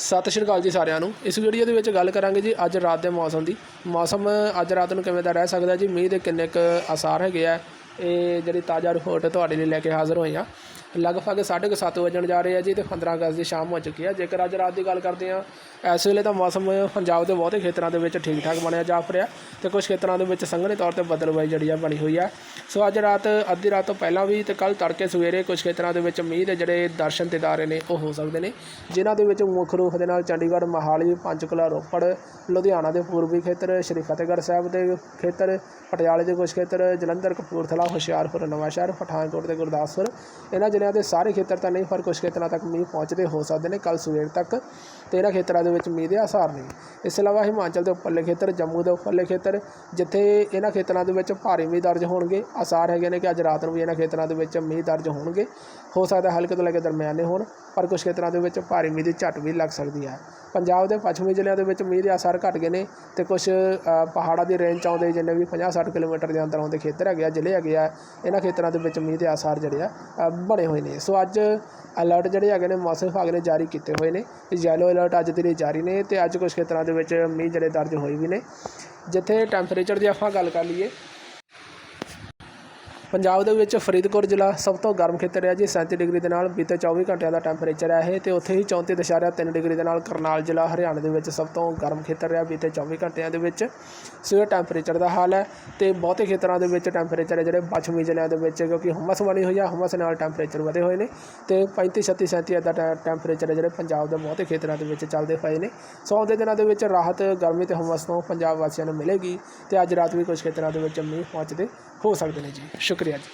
ਸਤਿ ਸ਼੍ਰੀ ਅਕਾਲ ਜੀ ਸਾਰਿਆਂ ਨੂੰ। ਇਸ ਵੀਡੀਓ ਦੇ ਵਿੱਚ ਗੱਲ ਕਰਾਂਗੇ ਜੀ ਅੱਜ ਰਾਤ ਦੇ ਮੌਸਮ ਦੀ। ਮੌਸਮ ਅੱਜ ਰਾਤ ਨੂੰ ਕਿਵੇਂ ਦਾ ਰਹਿ ਸਕਦਾ ਜੀ? ਮੀਂਹ ਦੇ ਕਿੰਨੇ ਕੁ ਆਸਾਰ ਹੈਗੇ ਆ। ਇਹ ਜਿਹੜੀ ਤਾਜ਼ਾ ਰਿਪੋਰਟ ਤੁਹਾਡੇ ਲਈ ਲੈ ਕੇ ਹਾਜ਼ਰ ਹੋਏ ਆ। ਲਗਭਗ 7:30 ਵਜਣ ਜਾ ਰਹੇ ਆ ਜੀ ਤੇ 15 ਅਗਸਤ ਦੀ ਸ਼ਾਮ ਹੋ ਚੁੱਕੀ ਹੈ ਜੇਕਰ ਅੱਜ ਰਾਤ ਦੀ ਗੱਲ ਕਰਦੇ ਆ, ਇਸ ਵੇਲੇ ਤਾਂ ਮੌਸਮ ਪੰਜਾਬ ਦੇ ਬਹੁਤੇ ਖੇਤਰਾਂ ਦੇ ਵਿੱਚ ਠੀਕ ਠਾਕ ਬਣਿਆ ਜਾਪ ਰਿਹਾ ਤੇ ਕੁਝ ਖੇਤਰਾਂ ਦੇ ਵਿੱਚ ਸੰਘਣੇ ਤੌਰ ਤੇ ਬੱਦਲਬਾਈ ਜਿਹੜੀ ਆ ਬਣੀ ਹੋਈ ਆ। ਸੋ ਅੱਜ ਰਾਤ, ਅੱਧੀ ਰਾਤ ਤੋਂ ਪਹਿਲਾਂ ਵੀ ਤੇ ਕੱਲ ਤੜਕੇ ਸਵੇਰੇ ਕੁਝ ਖੇਤਰਾਂ ਦੇ ਵਿੱਚ ਮੀਂਹ ਦੇ ਜਿਹੜੇ ਦਰਸ਼ਨ ਦਿਦਾਰੇ ਨੇ, ਉਹ ਹੋ ਸਕਦੇ ਨੇ। ਜਿਨ੍ਹਾਂ ਦੇ ਵਿੱਚ ਮੁੱਖ ਰੂਪ ਦੇ ਨਾਲ ਚੰਡੀਗੜ੍ਹ, ਮੋਹਾਲੀ, ਪੰਚਕੂਲਾ, ਰੋਪੜ, ਲੁਧਿਆਣਾ ਦੇ ਪੂਰਬੀ ਖੇਤਰ, ਸ਼੍ਰੀ ਫਤਿਹਗੜ੍ਹ ਸਾਹਿਬ ਦੇ ਖੇਤਰ, ਪਟਿਆਲੇ ਦੇ ਕੁਝ ਖੇਤਰ, ਜਲੰਧਰ, ਕਪੂਰਥਲਾ, ਹੁਸ਼ਿਆਰਪੁਰ, ਨਵਾਂਸ਼ਹਿਰ, ਪਠਾਨਕੋਟ ਤੇ ਗੁਰਦਾਸਪੁਰ। ਇਹਨਾਂ ਜ਼ਿਲ੍ਹਿਆਂ ਦੇ ਸਾਰੇ ਖੇਤਰ ਤਾਂ ਨਹੀਂ ਪਰ ਕੁਝ ਖੇਤਰਾਂ ਤੱਕ ਮੀਂਹ ਪਹੁੰਚਦੇ ਹੋ ਸਕਦੇ ਨੇ ਕੱਲ ਸਵੇਰ ਤੱਕ। ਤੇ ਇਹਨਾਂ ਖੇਤਰਾਂ ਦੇ ਵਿੱਚ ਮੀਂਹ ਦੇ ਆਸਾਰ ਨੇ। ਇਸ ਤੋਂ ਇਲਾਵਾ ਹਿਮਾਚਲ ਦੇ ਉੱਪਰਲੇ ਖੇਤਰ ਜੰਮੂ ਦੇ ਉੱਪਰਲੇ ਖੇਤਰ ਜਿੱਥੇ ਇਹਨਾਂ ਖੇਤਰਾਂ ਦੇ ਵਿੱਚ ਭਾਰੀ ਮੀਂਹ ਦਰਜ ਹੋਣਗੇ। ਆਸਾਰ ਹੈਗੇ ਨੇ ਕਿ ਅੱਜ ਰਾਤ ਨੂੰ ਵੀ ਇਹਨਾਂ ਖੇਤਰਾਂ ਦੇ ਵਿੱਚ ਮੀਂਹ ਦਰਜ ਹੋਣਗੇ। ਹੋ ਸਕਦਾ ਹਲਕੇ ਤੋਂ ਲੈ ਕੇ ਦਰਮਿਆਨੇ ਹੋਣ ਪਰ ਕੁਝ ਖੇਤਰਾਂ ਦੇ ਵਿੱਚ ਭਾਰੀ ਮੀਂਹ ਦੀ ਝੱਟ ਵੀ ਲੱਗ ਸਕਦੀ ਹੈ। ਪੰਜਾਬ ਦੇ ਪੱਛਮੀ ਜ਼ਿਲ੍ਹਿਆਂ ਦੇ ਵਿੱਚ ਮੀਂਹ ਦੇ ਆਸਾਰ ਘਟ ਗਏ ਨੇ ਤੇ ਕੁਝ ਪਹਾੜਾਂ ਦੀ ਰੇਂਜ 'ਚ ਆਉਂਦੇ ਜਿੰਨੇ ਵੀ 50-60 ਕਿਲੋਮੀਟਰ ਦੇ ਅੰਦਰ ਆਉਂਦੇ ਖੇਤਰ ਹੈਗੇ ਆ ਜ਼ਿਲ੍ਹੇ ਹੈਗੇ ਆ ਇਹਨਾਂ ਖੇਤਰਾਂ ਦੇ ਵਿੱਚ ਮੀਂਹ ਦੇ ਆਸਾਰ ਜਿਹੜੇ ਆ ਅ, ਬਣੇ ਹੋਏ ਨੇ। ਸੋ ਅੱਜ ਅਲਰਟ ਜਿਹੜੇ ਹੈਗੇ ਨੇ ਮੌਸਮ ਵਿਭਾਗ ਨੇ ਜਾਰੀ ਕੀਤੇ ਹੋਏ ਨੇ। ਯੈਲੋ ਅਲਰਟ ਅੱਜ ਦੇ ਲਈ ਜਾਰੀ ਨੇ ਤੇ ਅੱਜ ਕੁਝ ਖੇਤਰਾਂ ਦੇ ਵਿੱਚ ਮੀਂਹ ਜਿਹੜੇ ਦਰਜ ਹੋਏ ਵੀ ਨੇ। ਜਿੱਥੇ ਟੈਂਪਰੇਚਰ ਦੀ ਆਪਾਂ ਗੱਲ ਕਰ ਲਈਏ ਪੰਜਾਬ ਦੇ ਵਿੱਚ ਫਰੀਦਕੋਟ ਜ਼ਿਲ੍ਹਾ ਸਭ ਤੋਂ ਗਰਮ ਖੇਤਰ ਹੈ ਜੀ 37 ਡਿਗਰੀ ਦੇ ਨਾਲ ਬੀਤੇ 24 ਘੰਟਿਆਂ ਦਾ ਟੈਂਪਰੇਚਰ ਹੈ ਇਹ, ਤੇ ਉੱਥੇ ਹੀ 34.3 ਡਿਗਰੀ ਦੇ ਨਾਲ ਕਰਨਾਲ ਜ਼ਿਲ੍ਹਾ ਹਰਿਆਣਾ ਦੇ ਵਿੱਚ ਸਭ ਤੋਂ ਗਰਮ ਖੇਤਰ ਰਿਹਾ ਬੀਤੇ 24 ਘੰਟਿਆਂ ਦੇ ਵਿੱਚ। ਸੋ ਇਹ ਟੈਂਪਰੇਚਰ ਦਾ ਹਾਲ ਹੈ ਤੇ ਬਹੁਤੇ ਖੇਤਰਾਂ ਦੇ ਵਿੱਚ ਟੈਂਪਰੇਚਰ ਹੈ ਜਿਹੜੇ ਪੱਛਮੀ ਜ਼ਿਲ੍ਹਿਆਂ ਦੇ ਵਿੱਚ, ਕਿਉਂਕਿ ਹੁਮਸ ਬਣੀ ਹੋਈ ਹੈ ਹੁਮਸ ਨਾਲ ਟੈਂਪਰੇਚਰ ਵਧੇ ਹੋਏ ਨੇ ਤੇ 35 36 37 ਇਦਾਂ ਟੈਂਪਰੇਚਰ ਹੈ ਜਿਹੜੇ ਪੰਜਾਬ ਦੇ ਬਹੁਤੇ ਖੇਤਰਾਂ ਦੇ ਵਿੱਚ ਚੱਲਦੇ ਪਏ ਨੇ। ਸੋ ਆਉਂਦੇ ਦਿਨਾਂ ਦੇ ਵਿੱਚ ਰਾਹਤ, ਗਰਮੀ ਤੇ ਹੁਮਸ ਤੋਂ ਪੰਜਾਬ ਵਾਸੀਆਂ ਨੂੰ ਮਿਲੇਗੀ ਤੇ ਅੱਜ ਰਾਤ ਵੀ ਕੁਝ ਖੇਤਰਾਂ ਦੇ ਵਿੱਚ ਮੀਂਹ ਪਹੁੰਚਦੇ ਹੋ ਸਕਦੇ ਨੇ ਜੀ। criado.